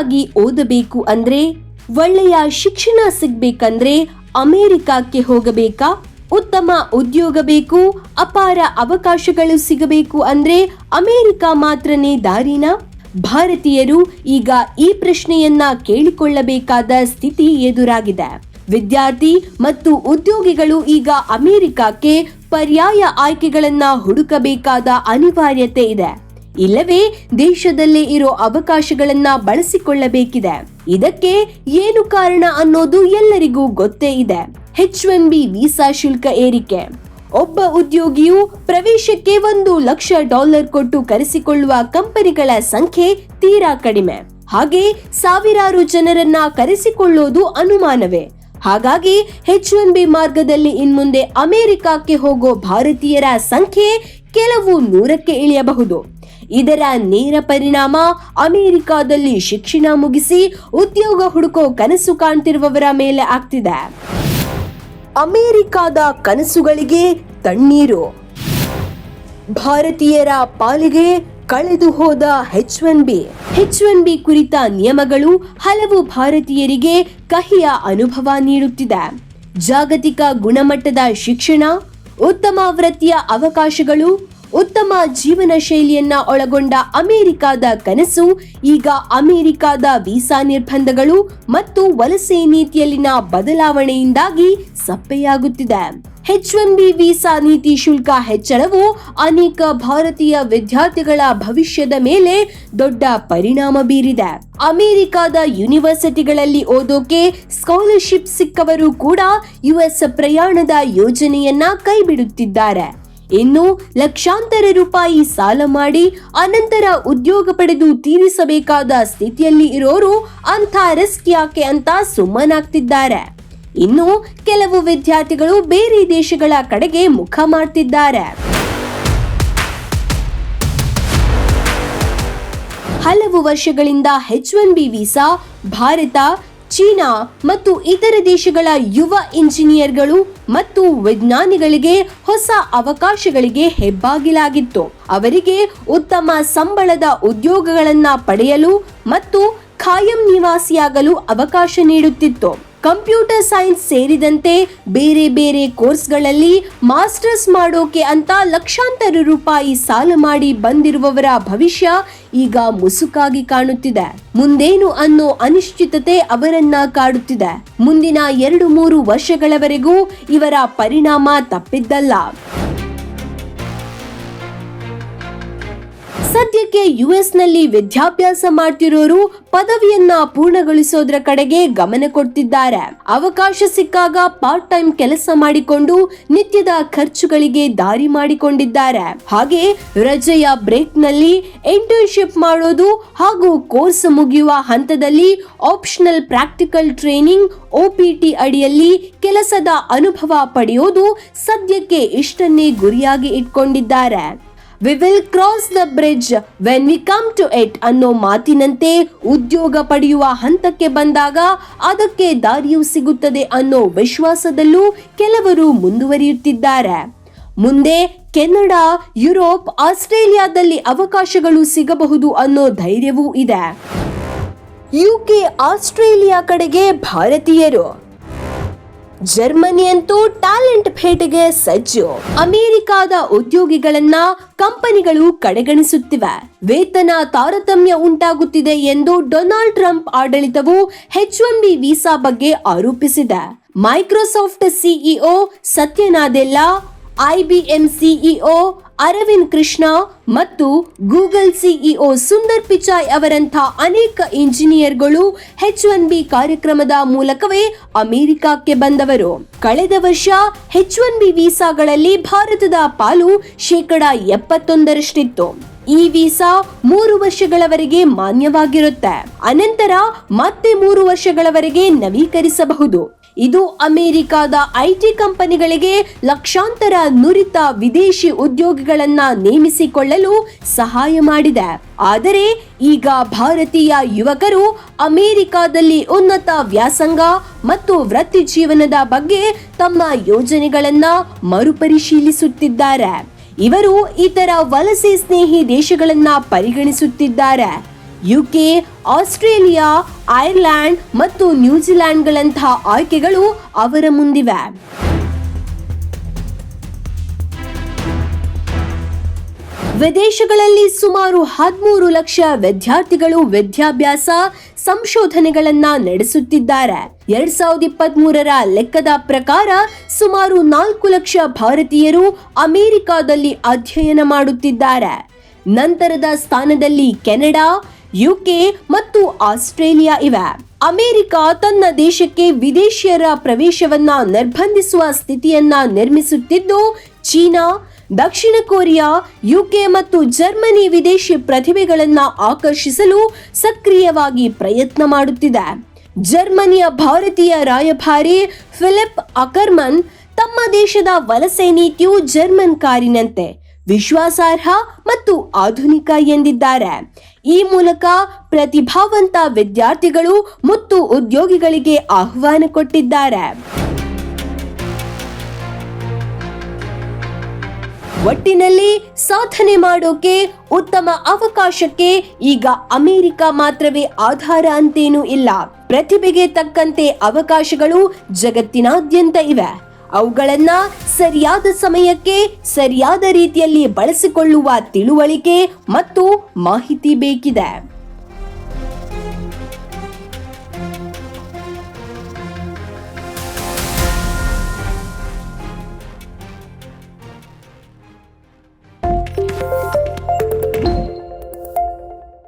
ಚೆನ್ನಾಗಿ ಓದಬೇಕು ಅಂದ್ರೆ ಒಳ್ಳೆಯ ಶಿಕ್ಷಣ ಸಿಗ್ಬೇಕಂದ್ರೆ ಅಮೆರಿಕಕ್ಕೆ ಹೋಗಬೇಕಾ? ಉತ್ತಮ ಉದ್ಯೋಗ ಬೇಕು, ಅಪಾರ ಅವಕಾಶಗಳು ಸಿಗಬೇಕು ಅಂದ್ರೆ ಅಮೆರಿಕ ಮಾತ್ರನೇ ದಾರಿನ? ಭಾರತೀಯರು ಈಗ ಈ ಪ್ರಶ್ನೆಯನ್ನ ಕೇಳಿಕೊಳ್ಳಬೇಕಾದ ಸ್ಥಿತಿ ಎದುರಾಗಿದೆ. ವಿದ್ಯಾರ್ಥಿ ಮತ್ತು ಉದ್ಯೋಗಿಗಳು ಈಗ ಅಮೆರಿಕಕ್ಕೆ ಪರ್ಯಾಯ ಆಯ್ಕೆಗಳನ್ನ ಹುಡುಕಬೇಕಾದ ಅನಿವಾರ್ಯತೆ ಇದೆ. ಇಲ್ಲವೇ ದೇಶದಲ್ಲೇ ಇರೋ ಅವಕಾಶಗಳನ್ನ ಬಳಸಿಕೊಳ್ಳಬೇಕಿದೆ. ಇದಕ್ಕೆ ಏನು ಕಾರಣ ಅನ್ನೋದು ಎಲ್ಲರಿಗೂ ಗೊತ್ತೇ ಇದೆ. ಹೆಚ್ ಒನ್ ಬಿ ವೀಸಾ ಶುಲ್ಕ ಏರಿಕೆ. ಒಬ್ಬ ಉದ್ಯೋಗಿಯು ಪ್ರವೇಶಕ್ಕೆ ಒಂದು ಲಕ್ಷ ಡಾಲರ್ ಕೊಟ್ಟು ಕರೆಸಿಕೊಳ್ಳುವ ಕಂಪನಿಗಳ ಸಂಖ್ಯೆ ತೀರಾ ಕಡಿಮೆ. ಹಾಗೆ ಸಾವಿರಾರು ಜನರನ್ನ ಕರೆಸಿಕೊಳ್ಳೋದು ಅನುಮಾನವೇ. ಹಾಗಾಗಿ ಹೆಚ್ ಒನ್ ಬಿ ಮಾರ್ಗದಲ್ಲಿ ಇನ್ಮುಂದೆ ಅಮೆರಿಕಕ್ಕೆ ಹೋಗೋ ಭಾರತೀಯರ ಸಂಖ್ಯೆ ಕೆಲವು ನೂರಕ್ಕೆ ಇಳಿಯಬಹುದು. ಇದರ ನೇರ ಪರಿಣಾಮ ಅಮೆರಿಕಾದಲ್ಲಿ ಶಿಕ್ಷಣ ಮುಗಿಸಿ ಉದ್ಯೋಗ ಹುಡುಕೋ ಕನಸು ಕಾಣ್ತಿರುವವರ ಮೇಲೆ ಆಗ್ತಿದೆ. ಅಮೆರಿಕಾದ ಕನಸುಗಳಿಗೆ ತಣ್ಣೀರು. ಭಾರತೀಯರ ಪಾಲಿಗೆ ಕಳೆದು ಹೋದ H one B H one B ಕುರಿತ ನಿಯಮಗಳು ಹಲವು ಭಾರತೀಯರಿಗೆ ಕಹಿಯ ಅನುಭವ ನೀಡುತ್ತಿದೆ. ಜಾಗತಿಕ ಗುಣಮಟ್ಟದ ಶಿಕ್ಷಣ, ಉತ್ತಮ ವೃತ್ತಿಯ ಅವಕಾಶಗಳು ಉತ್ತಮ ಜೀವನ ಶೈಲಿಯನ್ನ ಒಳಗೊಂಡ ಅಮೆರಿಕಾದ ಕನಸು, ಈಗ ಅಮೆರಿಕಾದ ವೀಸಾ ನಿರ್ಬಂಧಗಳು ಮತ್ತು ವಲಸೆ ನೀತಿಯಲ್ಲಿನ ಬದಲಾವಣೆಯಿಂದಾಗಿ ಸಪ್ಪೆಯಾಗುತ್ತಿದೆ. ಹೆಚ್ ಒನ್ ಬಿ ವೀಸಾ ನೀತಿ ಶುಲ್ಕ ಹೆಚ್ಚಳವು ಅನೇಕ ಭಾರತೀಯ ವಿದ್ಯಾರ್ಥಿಗಳ ಭವಿಷ್ಯದ ಮೇಲೆ ದೊಡ್ಡ ಪರಿಣಾಮ ಬೀರಿದೆ. ಅಮೆರಿಕಾದ ಯೂನಿವರ್ಸಿಟಿಗಳಲ್ಲಿ ಓದೋಕೆ ಸ್ಕಾಲರ್ಶಿಪ್ ಸಿಕ್ಕವರು ಕೂಡ ಯುಎಸ್ ಪ್ರಯಾಣದ ಯೋಜನೆಯನ್ನ ಕೈಬಿಡುತ್ತಿದ್ದಾರೆ. ಇನ್ನು ಲಕ್ಷಾಂತರ ರೂಪಾಯಿ ಸಾಲ ಮಾಡಿ ಅನಂತರ ಉದ್ಯೋಗ ಪಡೆದು ತೀರಿಸಬೇಕಾದ ಸ್ಥಿತಿಯಲ್ಲಿ ಇರೋರು ಅಂಥ ರಿಸ್ಕ್ ಯಾಕೆ ಅಂತ ಸುಮ್ಮನಾಗ್ತಿದ್ದಾರೆ. ಇನ್ನು ಕೆಲವು ವಿದ್ಯಾರ್ಥಿಗಳು ಬೇರೆ ದೇಶಗಳ ಕಡೆಗೆ ಮುಖ ಮಾಡ್ತಿದ್ದಾರೆ. ಹಲವು ವರ್ಷಗಳಿಂದ H one B visa Bharat China ಮತ್ತು ಇತರ ದೇಶಗಳ ಯುವ ಇಂಜಿನಿಯರ್ಗಳು ಮತ್ತು ವಿಜ್ಞಾನಿಗಳಿಗೆ ಹೊಸ ಅವಕಾಶಗಳಿಗೆ ಹೆಬ್ಬಾಗಿಲಾಗಿತ್ತು. ಅವರಿಗೆ ಉತ್ತಮ ಸಂಬಳದ ಉದ್ಯೋಗಗಳನ್ನು ಪಡೆಯಲು ಮತ್ತು ಖಾಯಂ ನಿವಾಸಿಯಾಗಲು ಅವಕಾಶ ನೀಡುತ್ತಿತ್ತು. ಕಂಪ್ಯೂಟರ್ ಸೈನ್ಸ್ ಸೇರಿದಂತೆ ಬೇರೆ ಬೇರೆ ಕೋರ್ಸ್ಗಳಲ್ಲಿ ಮಾಸ್ಟರ್ಸ್ ಮಾಡೋಕೆ ಅಂತ ಲಕ್ಷಾಂತರ ರೂಪಾಯಿ ಸಾಲ ಮಾಡಿ ಬಂದಿರುವವರ ಭವಿಷ್ಯ ಈಗ ಮುಸುಕಾಗಿ ಕಾಣುತ್ತಿದೆ. ಮುಂದೇನು ಅನ್ನೋ ಅನಿಶ್ಚಿತತೆ ಅವರನ್ನ ಕಾಡುತ್ತಿದೆ. ಮುಂದಿನ ಎರಡು ಮೂರು ವರ್ಷಗಳವರೆಗೂ ಇವರ ಪರಿಣಾಮ ತಪ್ಪಿದ್ದಲ್ಲ. ಸದ್ಯಕ್ಕೆ ಯುಎಸ್ನಲ್ಲಿ ವಿದ್ಯಾಭ್ಯಾಸ ಮಾಡ್ತಿರೋರು ಪದವಿಯನ್ನ ಪೂರ್ಣಗೊಳಿಸೋದ್ರ ಕಡೆಗೆ ಗಮನ ಕೊಡ್ತಿದ್ದಾರೆ. ಅವಕಾಶ ಸಿಕ್ಕಾಗ ಪಾರ್ಟ್ ಟೈಮ್ ಕೆಲಸ ಮಾಡಿಕೊಂಡು ನಿತ್ಯದ ಖರ್ಚುಗಳಿಗೆ ದಾರಿ ಮಾಡಿಕೊಂಡಿದ್ದಾರೆ. ಹಾಗೆ ರಜೆಯ ಬ್ರೇಕ್ನಲ್ಲಿ ಇಂಟರ್ನ್ಶಿಪ್ ಮಾಡೋದು ಹಾಗೂ ಕೋರ್ಸ್ ಮುಗಿಯುವ ಹಂತದಲ್ಲಿ ಆಪ್ಷನಲ್ ಪ್ರಾಕ್ಟಿಕಲ್ ಟ್ರೈನಿಂಗ್ ಒಪಿಟಿ ಅಡಿಯಲ್ಲಿ ಕೆಲಸದ ಅನುಭವ ಪಡೆಯೋದು ಸದ್ಯಕ್ಕೆ ಇಷ್ಟನ್ನೇ ಗುರಿಯಾಗಿ ಇಟ್ಕೊಂಡಿದ್ದಾರೆ. We will cross the bridge when we come to it ಅನ್ನೋ ಮಾತಿನಂತೆ ಉದ್ಯೋಗ ಪಡೆಯುವ ಹಂತಕ್ಕೆ ಬಂದಾಗ ಅದಕ್ಕೆ ದಾರಿಯೂ ಸಿಗುತ್ತದೆ ಅನ್ನೋ ವಿಶ್ವಾಸದಲ್ಲೂ ಕೆಲವರು ಮುಂದುವರಿಯುತ್ತಿದ್ದಾರೆ. ಮುಂದೆ ಕೆನಡಾ, ಯುರೋಪ್, ಆಸ್ಟ್ರೇಲಿಯಾದಲ್ಲಿ ಅವಕಾಶಗಳು ಸಿಗಬಹುದು ಅನ್ನೋ ಧೈರ್ಯವೂ ಇದೆ. ಯುಕೆ ಆಸ್ಟ್ರೇಲಿಯಾ ಕಡೆಗೆ ಭಾರತೀಯರು. ಜರ್ಮನಿಯಂತೂ ಟ್ಯಾಲೆಂಟ್ ಭೇಟೆಗೆ ಸಜ್ಜು. ಅಮೆರಿಕಾದ ಉದ್ಯೋಗಿಗಳನ್ನ ಕಂಪನಿಗಳು ಕಡೆಗಣಿಸುತ್ತಿವೆ. ವೇತನ ತಾರತಮ್ಯ ಉಂಟಾಗುತ್ತಿದೆ ಎಂದು ಡೊನಾಲ್ಡ್ ಟ್ರಂಪ್ ಆಡಳಿತವು ಹೆಚ್ ಒನ್ ಬಿ ವೀಸಾ ಬಗ್ಗೆ ಆರೋಪಿಸಿದೆ. Microsoft CEO Satya Nadella IBM CEO Arvind Krishna ಮತ್ತು ಗೂಗಲ್ ಸಿಇಒ ಸುಂದರ್ ಪಿಚಾಯ್ ಅವರಂಥ ಅನೇಕ ಇಂಜಿನಿಯರ್ಗಳು ಹೆಚ್ ಒನ್ ಬಿ ಕಾರ್ಯಕ್ರಮದ ಮೂಲಕವೇ ಅಮೆರಿಕಕ್ಕೆ ಬಂದವರು. ಕಳೆದ ವರ್ಷ ಹೆಚ್ ಒನ್ ಬಿ ವೀಸಾಗಳಲ್ಲಿ ಭಾರತದ ಪಾಲು ಶೇಕಡ ಎಪ್ಪತ್ತೊಂದರಷ್ಟಿತ್ತು. ಈ ವೀಸಾ ಮೂರು ವರ್ಷಗಳವರೆಗೆ ಮಾನ್ಯವಾಗಿರುತ್ತೆ. ಅನಂತರ ಮತ್ತೆ ಮೂರು ವರ್ಷಗಳವರೆಗೆ ನವೀಕರಿಸಬಹುದು. ಇದು ಅಮೆರಿಕದ ಐಟಿ ಕಂಪನಿಗಳಿಗೆ ಲಕ್ಷಾಂತರ ನುರಿತ ವಿದೇಶಿ ಉದ್ಯೋಗಿಗಳನ್ನ ನೇಮಿಸಿಕೊಳ್ಳಲು ಸಹಾಯ ಮಾಡಿದೆ. ಆದರೆ ಈಗ ಭಾರತೀಯ ಯುವಕರು ಅಮೆರಿಕಾದಲ್ಲಿ ಉನ್ನತ ವ್ಯಾಸಂಗ ಮತ್ತು ವೃತ್ತಿ ಜೀವನದ ಬಗ್ಗೆ ತಮ್ಮ ಯೋಜನೆಗಳನ್ನ ಮರುಪರಿಶೀಲಿಸುತ್ತಿದ್ದಾರೆ. ಇವರು ಇತರ ವಲಸೆ ಸ್ನೇಹಿ ದೇಶಗಳನ್ನ ಪರಿಗಣಿಸುತ್ತಿದ್ದಾರೆ. ಯುಕೆ ಆಸ್ಟ್ರೇಲಿಯಾ ಐರ್ಲೆಂಡ್ ಮತ್ತು ನ್ಯೂಜಿಲೆಂಡ್ಗಳಂತಹ ಆಯ್ಕೆಗಳು ಅವರ ಮುಂದಿವೆ. ವಿದೇಶಗಳಲ್ಲಿ ಸುಮಾರು ಹದಿಮೂರು ಲಕ್ಷ ವಿದ್ಯಾರ್ಥಿಗಳು ವಿದ್ಯಾಭ್ಯಾಸ ಸಂಶೋಧನೆಗಳನ್ನ ನಡೆಸುತ್ತಿದ್ದಾರೆ. ಎರಡ್ ಸಾವಿರದ ಇಪ್ಪತ್ತ್ ಮೂರರ ಲೆಕ್ಕದ ಪ್ರಕಾರ ಸುಮಾರು ನಾಲ್ಕು ಲಕ್ಷ ಭಾರತೀಯರು ಅಮೆರಿಕಾದಲ್ಲಿ ಅಧ್ಯಯನ ಮಾಡುತ್ತಿದ್ದಾರೆ. ನಂತರದ ಸ್ಥಾನದಲ್ಲಿ ಕೆನಡಾ ಯುಕೆ ಮತ್ತು ಆಸ್ಟ್ರೇಲಿಯಾ ಇವೆ. ಅಮೆರಿಕ ತನ್ನ ದೇಶಕ್ಕೆ ವಿದೇಶಿಯರ ಪ್ರವೇಶವನ್ನ ನಿರ್ಬಂಧಿಸುವ ಸ್ಥಿತಿಯನ್ನ ನಿರ್ಮಿಸುತ್ತಿದ್ದು, ಚೀನಾ, ದಕ್ಷಿಣ ಕೊರಿಯಾ ಯುಕೆ ಮತ್ತು ಜರ್ಮನಿ ವಿದೇಶಿ ಪ್ರತಿಭೆಗಳನ್ನ ಆಕರ್ಷಿಸಲು ಸಕ್ರಿಯವಾಗಿ ಪ್ರಯತ್ನ ಮಾಡುತ್ತಿದೆ. ಜರ್ಮನಿಯ ಭಾರತೀಯ ರಾಯಭಾರಿ ಫಿಲಿಪ್ ಅಕರ್ಮನ್, ತಮ್ಮ ದೇಶದ ವಲಸೆ ನೀತಿಯು ಜರ್ಮನ್ ಕಾರಿನಂತೆ. ವಿಶ್ವಾಸಾರ್ಹ ಮತ್ತು ಆಧುನಿಕ ಎಂದಿದ್ದಾರೆ. ಈ ಮೂಲಕ ಪ್ರತಿಭಾವಂತ ವಿದ್ಯಾರ್ಥಿಗಳು ಮತ್ತು ಉದ್ಯೋಗಿಗಳಿಗೆ ಆಹ್ವಾನ ಕೊಟ್ಟಿದ್ದಾರೆ. ಒಟ್ಟಿನಲ್ಲಿ ಸಾಧನೆ ಮಾಡೋಕೆ ಉತ್ತಮ ಅವಕಾಶಕ್ಕೆ ಈಗ ಅಮೆರಿಕ ಮಾತ್ರವೇ ಆಧಾರ ಅಂತೇನೂ ಇಲ್ಲ. ಪ್ರತಿಭೆಗೆ ತಕ್ಕಂತೆ ಅವಕಾಶಗಳು ಜಗತ್ತಿನಾದ್ಯಂತ ಇವೆ. ಅವುಗಳನ್ನ ಸರಿಯಾದ ಸಮಯಕ್ಕೆ ಸರಿಯಾದ ರೀತಿಯಲ್ಲಿ ಬಳಸಿಕೊಳ್ಳುವ ತಿಳುವಳಿಕೆ ಮತ್ತು ಮಾಹಿತಿ ಬೇಕಿದೆ.